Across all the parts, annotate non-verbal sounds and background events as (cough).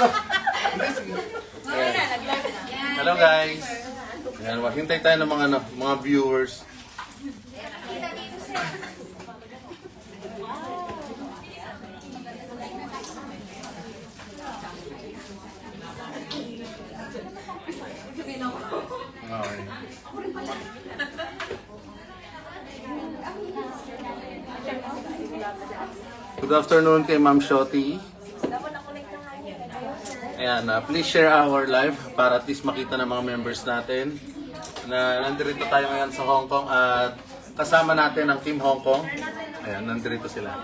Hello guys. Ayan, hintay tayo ng mga, ano, mga viewers. Good afternoon kay Ma'am Shoti. Ayan, uh, please share our live para at least makita ng mga members natin na nandito tayo ngayon sa Hong Kong at kasama natin ang Team Hong Kong. Ayan, nandito sila.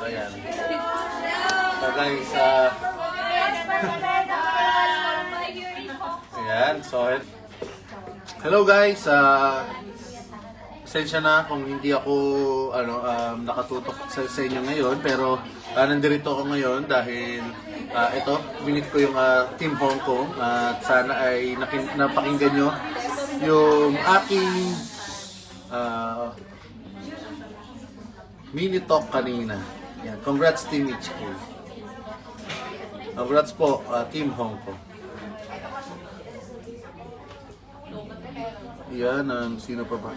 So, ayan. So, guys, uh, ayan, so, hello guys, uh, Pasensya na kung hindi ako ano um, nakatutok sa, sa inyo ngayon pero uh, nandito ako ngayon dahil uh, ito binit ko yung uh, Team Hong Kong at sana ay nakin, napakinggan nyo yung aking uh, mini talk kanina. Yan. Congrats Team HQ. Congrats po uh, Team Hong Kong. Yan, um, sino pa ba?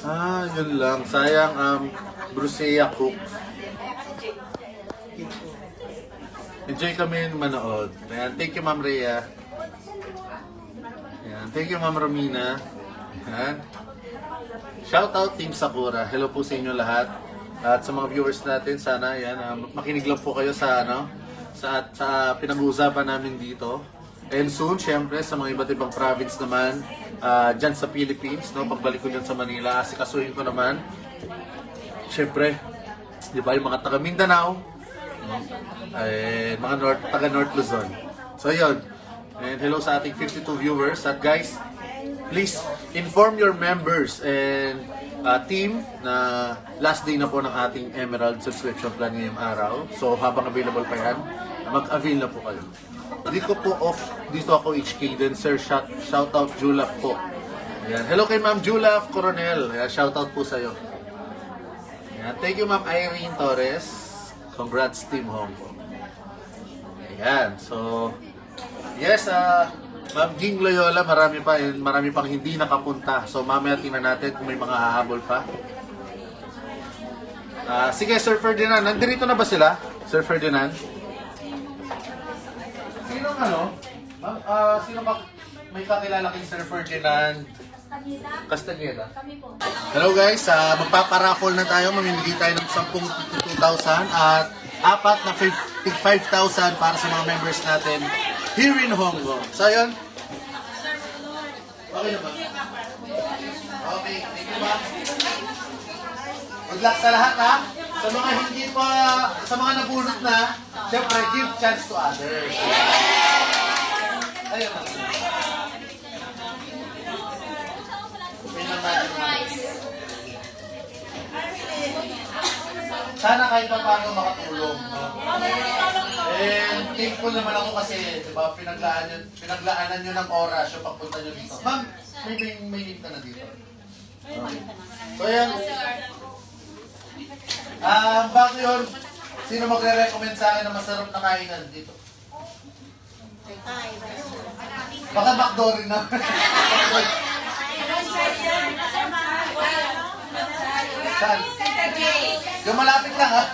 Ah, yun lang. Sayang, um, Brusea Cook. Enjoy kami manood. Ayan, thank you, Ma'am Rhea. Ayan, thank you, Ma'am Romina. Ayan. Shout out Team Sakura. Hello po sa inyo lahat. At sa mga viewers natin, sana yan, ah, makinig lang po kayo sa ano, sa, sa pinag-uusapan namin dito. And soon, syempre, sa mga iba't ibang province naman, ah, dyan sa Philippines, no, pagbalik ko dyan sa Manila, asikasuhin ko naman. Syempre, di ba, yung mga taga Mindanao, eh, mga North, taga North Luzon. So, yun. And hello sa ating 52 viewers. At guys, please inform your members and uh, team na last day na po ng ating Emerald subscription plan ngayong araw. So habang available pa yan, mag-avail na po kayo. Dito po off, dito ako HK din. Sir, shout, shout out Julaf po. Ayan. Hello kay Ma'am Julaf Coronel. Ayan, shout out po sa'yo. Ayan. Thank you Ma'am Irene Torres. Congrats Team Hong Kong. Ayan. So, yes, ah, Ma'am Ging Loyola, marami pa, and marami pang hindi nakapunta. So, mamaya tingnan natin kung may mga hahabol pa. Ah, sige, Sir Ferdinand, nandito na ba sila? Sir Ferdinand? Sino ano? Ma'am, ah, sino ba may kakilala kay Sir Ferdinand Castaneda? Hello guys, uh, magpaparaffle na tayo. Mamimigay tayo ng 10 2,000 at apat na 5,000 para sa mga members natin here in Hong Kong. So yun. Okay na ba? Okay, thank you ma'am. Good luck sa lahat ha. Sa mga hindi pa, sa mga nabunot na, syempre give chance to others. Ayun na. Okay lang natin ma'am. Sana kahit pa paano makatulong. No? And thankful naman ako kasi, di ba, pinaglaan, pinaglaanan nyo ng oras yung pagpunta nyo dito. Ma'am, may, may, may need ka na dito. Okay. So yan. Ah, bago yun, sino magre-recommend sa akin na masarap na kainan dito? Baka backdoorin na. (laughs) Saan? Yung malapit lang ha?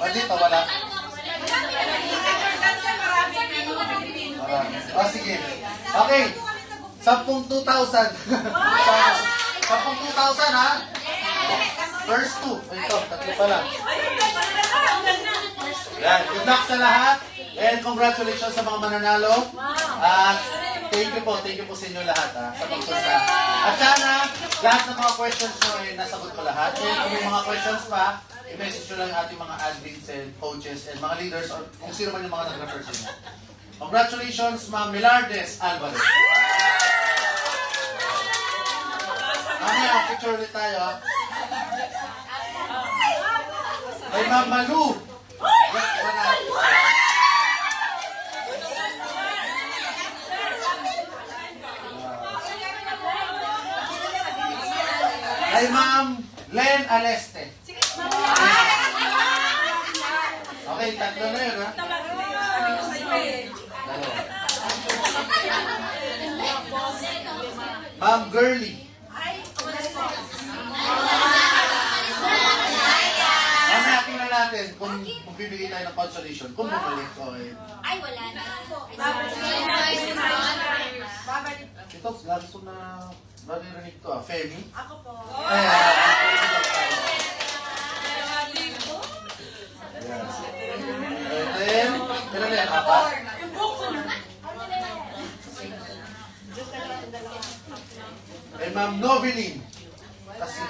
O dito, wala. O sige. Okay. Sampung 2,000. Sampung 2,000 ha? First two. Ito, tatlo pa lang. Yan. Good luck sa lahat. And congratulations sa mga mananalo. At thank you po, thank you po sa inyo lahat ha, sa pagpunta. At sana, lahat ng mga questions nyo ay nasagot ko lahat. And kung may mga questions pa, i-message nyo lang ating mga admins and coaches and mga leaders or kung sino man yung mga nag-refer sa inyo. Congratulations, Ma'am Milardes Alvarez. Mamaya, picture ulit tayo. Kay Ma'am Malu. Yan, yan na. Kay Ma'am Len Aleste. Okay, tatlo na yun, ha? Ma'am Girly. Mamaya tingnan natin kung, kung bibigay tayo ng consolation. Kung bumalik ko eh. Ay, wala na. Ito, gusto na maririnig ko ah. Femi? Ako po. Ay, Yes. And then, ilan na yan? Apat? Kay Ma'am Noveline. Kasi,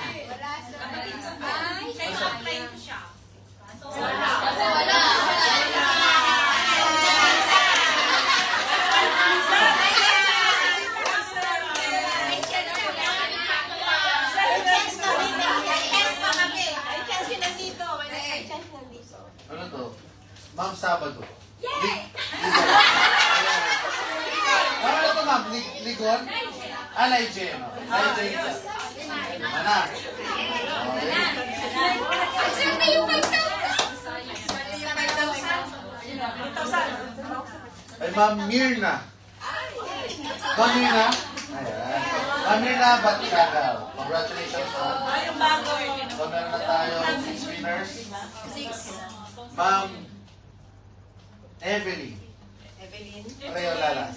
ano Sabado. Yay! Ano na to ma'am? Lig- Ligon? Ah, Lygen. Lygen ka. Ana. Ay, Ma'am Mirna. Ma'am Mirna? Ayan. Ma'am Mirna Batsyagaw. Congratulations, ma'am. Yung bago eh. So, meron na tayo six winners. Ma'am Evelyn. Evelyn. Pareho lalas.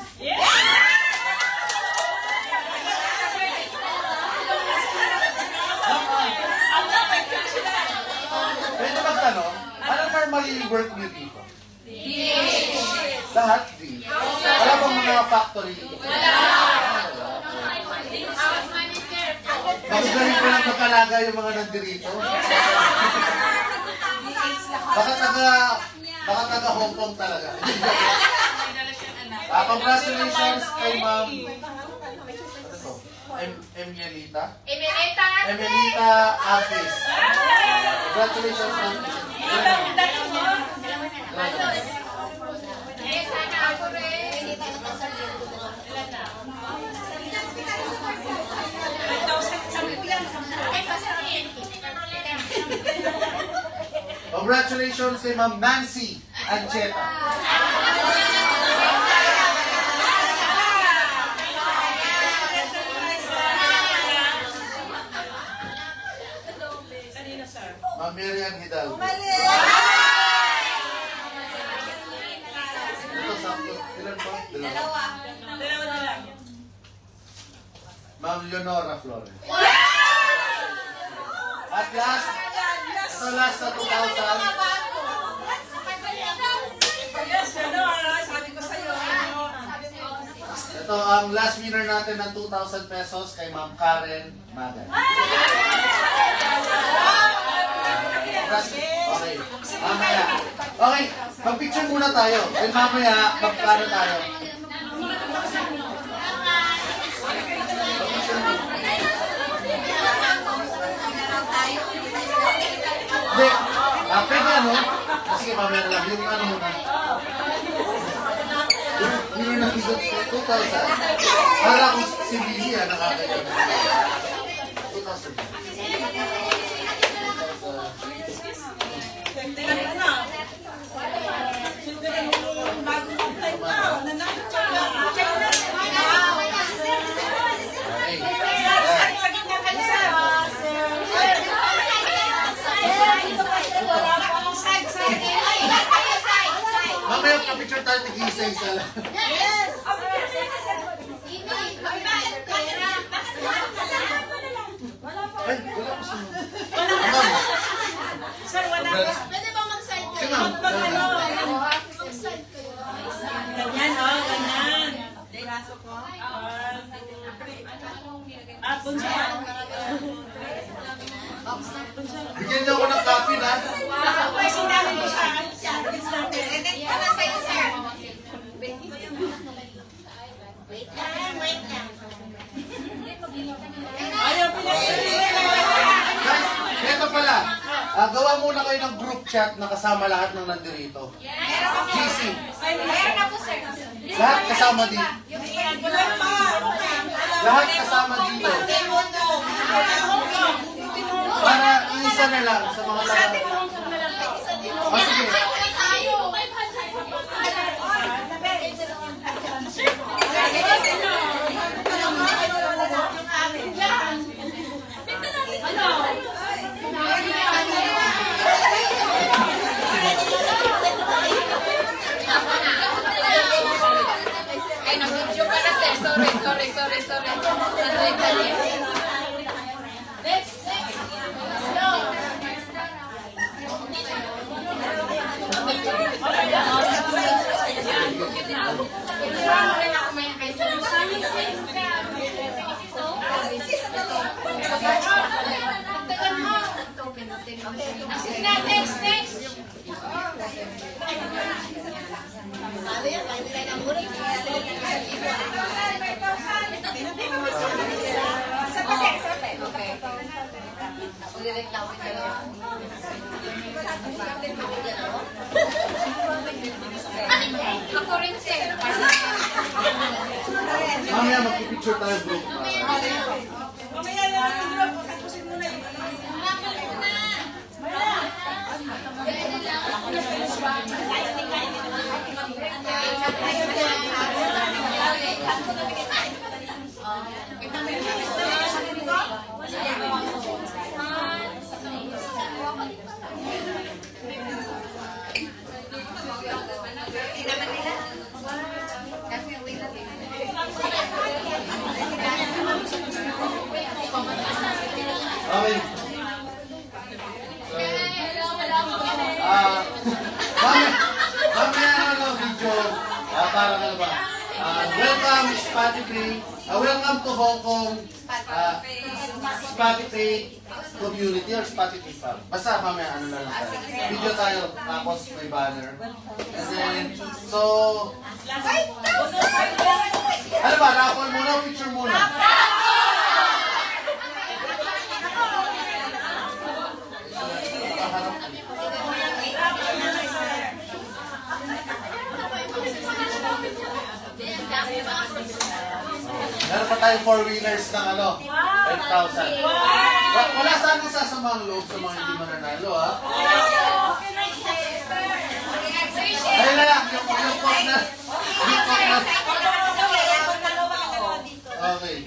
Pwede magtanong, ano normally work niyo dito? Lahat D. Wala bang mga factory? Bakit galing ko lang magkalaga yung mga nandirito? Baka taga, baka taga Hong Kong talaga. (laughs) Ah, congratulations kay ma'am. Ano to? Em Emelita? Emelita Agis. Congratulations ma'am. (laughs) Congratulations kay ma'am Nancy Ancheta. Ma'am Miriam Hidalgo. Ito. Ma'am Leonora Flores. At last, ito last na 2,000. Yes, ano, ano, sabi ko sa'yo. ano. Ito ang last winner natin ng 2,000 pesos kay Ma'am Karen Magan. Okay. Mamaya. Okay. Mag-picture muna tayo. Then mamaya, magplano tayo. Hindi. Ah, pwede ano? Ah, Sige, mamaya na lang. Yung ano muna. Yung winner ng 2,000. Para kung si Billy ah, nakakaya. 2,000. Tingnan mo na. Tingnan mo yung bagong complaint mo. Nanalo siya. Okay. Sir, sa gitna kayo, sir. Wala pa akong side, side. Mamaya pa-picture tayo ng isa-isa lang. Ay, wala ko sa Ma'am, Sir, wala congrats. pa. Si ma'am. Pag ano, ganyan, oh, ganyan. Braso ko. Ah, punso. Bigyan niyo ako ng copy na. Ay, sinabi ko sa akin. Edit ko na sa'yo, sir. Ayaw pinag-iiwan. Guys, eto pala. Ah, gawa muna kayo ng group chat na kasama lahat ng nandirito. GC. Lahat kasama dito. Lahat kasama dito. Para isa na lang sa mga taga. Next, next. Sabi yan, pag nila ng muli. 5,000, 5,000. Ako rin, sir. Mamaya magpipicture tayo group. Okay. Ah, mamaya, mamaya ano, video, ah, para ano ba? Ah, welcome Spotify, ah, welcome to Hong Kong ah, Spotify community or Spotify fam. Basta mamaya ano na lang tayo. Video tayo, tapos may banner. And then, so, ano ba, raffle muna picture muna? Meron pa tayong four wheelers ng ano, 5,000. Wa- Wala sana sasamang loob sa mga hindi mananalo, ha? Ayun na lang, yung, yung na, yung na. Okay.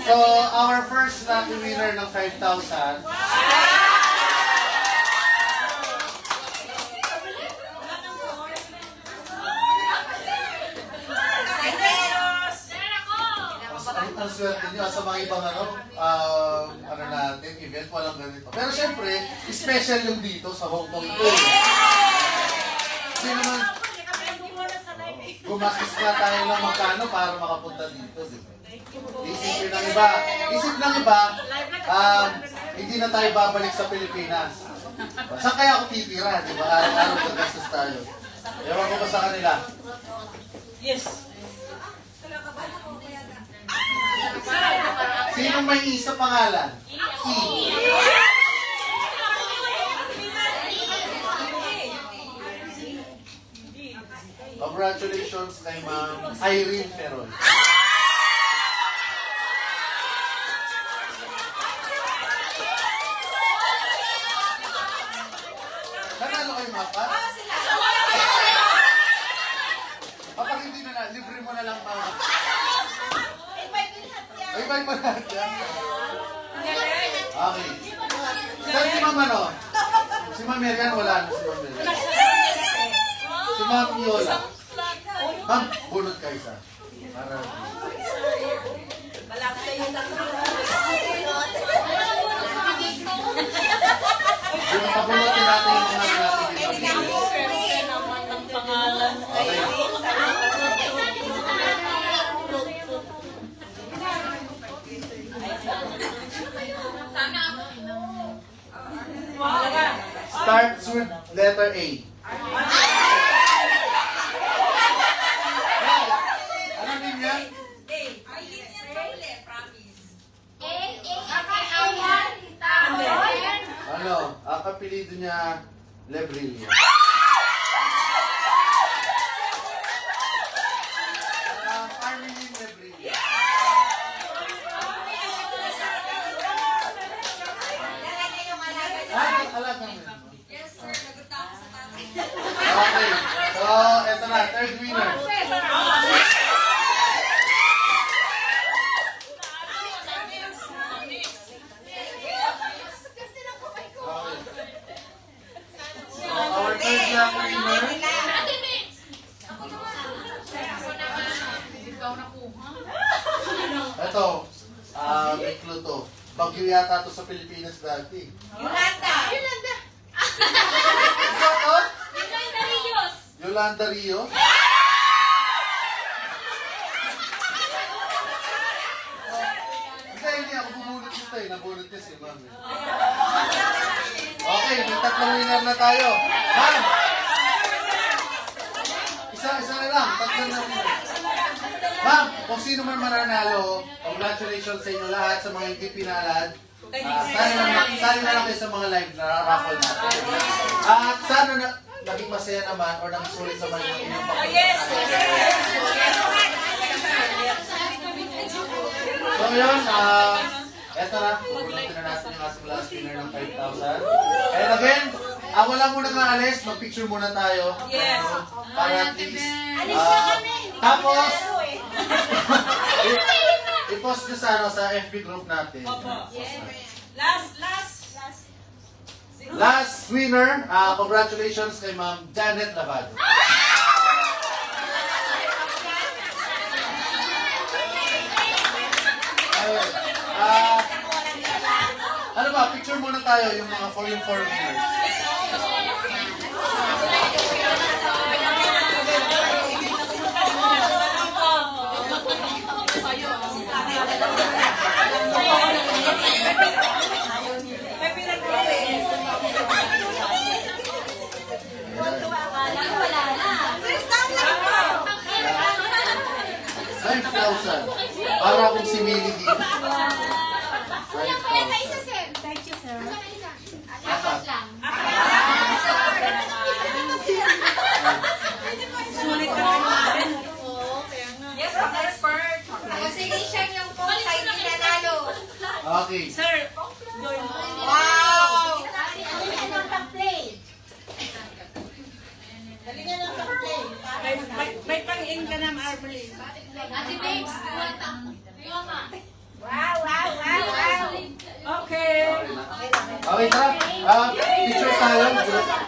So, our first lucky winner ng 5,000. Ang, swerte nyo sa mga ibang ano, um, ano natin, event, walang ganito. Pero syempre, special yung dito sa Hong Kong ito. Kasi naman, gumastos na tayo ng magkano para makapunta dito, di ba? Isip ng iba, isip ng iba, um, hindi na tayo babalik sa Pilipinas. Saan kaya ako titira, di ba? Araw-araw gagastos tayo. Ewan ko ba sa kanila? Sino may isa pangalan? E. Congratulations kay Ma'am Irene Peron. Nanalo kayo mapa? Kapag hindi na na, libre mo na lang mama. Ay, bye mo lahat yan. Okay. Saan si Ma'am ano? Si Ma'am Merian, wala na si Ma'am Merian. Si Ma'am Iola. Ma'am, isa. Para... Yung pabunutin natin yung mga natin dito. Okay. Starts with letter A. Hey, ano din yan? Ano? Ang kapilido niya, Lebrillo. Ah, Armelin Lebrillo. Ah, alaga mo yun. Okay. So, eto na, third winner. Okay. So, our lucky winner. Ito, ah, may clue to. Bagyo yata to sa Pilipinas dati. Ikaw to? Yolanda Rio? Hindi, hindi ako bubunot nito eh. Niya si ma'am eh. Okay, may tatlong winner na tayo. Ma'am, kung sino man mananalo, congratulations sa inyo lahat sa mga hindi pinalad. Ah, sana na, sana na lang kayo sa mga live na raffle natin. At sana na, naging masaya naman or naging sulit naman yung inyong pagkakas. So yun, ah, eto na, pupunta na natin yung last winner ng 5,000. And again, ah, wala muna nga alis, mag-picture muna tayo. Yes. Para at least. ah, tapos, i- i-post nyo sa, ano, sa FB group natin. Last, last. Last winner, ah, congratulations kay Ma'am Janet Lavado. Ayun. Ah, ano ba, picture muna tayo yung mga for yung four winners. May pinag-uwi. Five thousand. Para akong si Millie dito. Five thousand. Apat. Sulit ka naman. Yes, expert. Consideration yung po sa hindi nanalo. Okay. Sir, Wow! may, may, may pang-in ka na, Marbley. Ate Babes, Wow, wow, wow, wow. Okay. Okay, tara. Ah, picture tayo.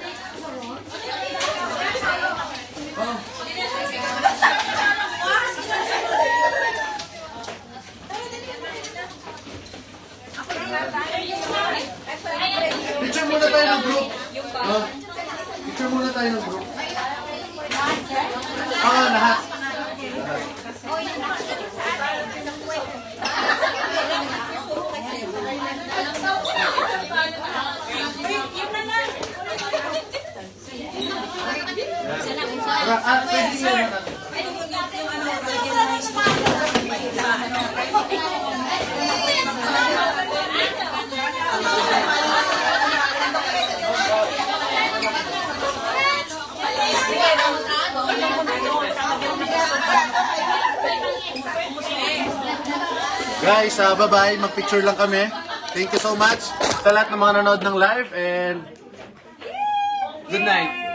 Muna tayo ng group. Oh. Picture muna tayo ng group. Oo, lahat. Tara, ah, pwede natin. Guys, uh, bye-bye. Mag-picture lang kami. Thank you so much sa lahat ng mga nanood ng live and good night.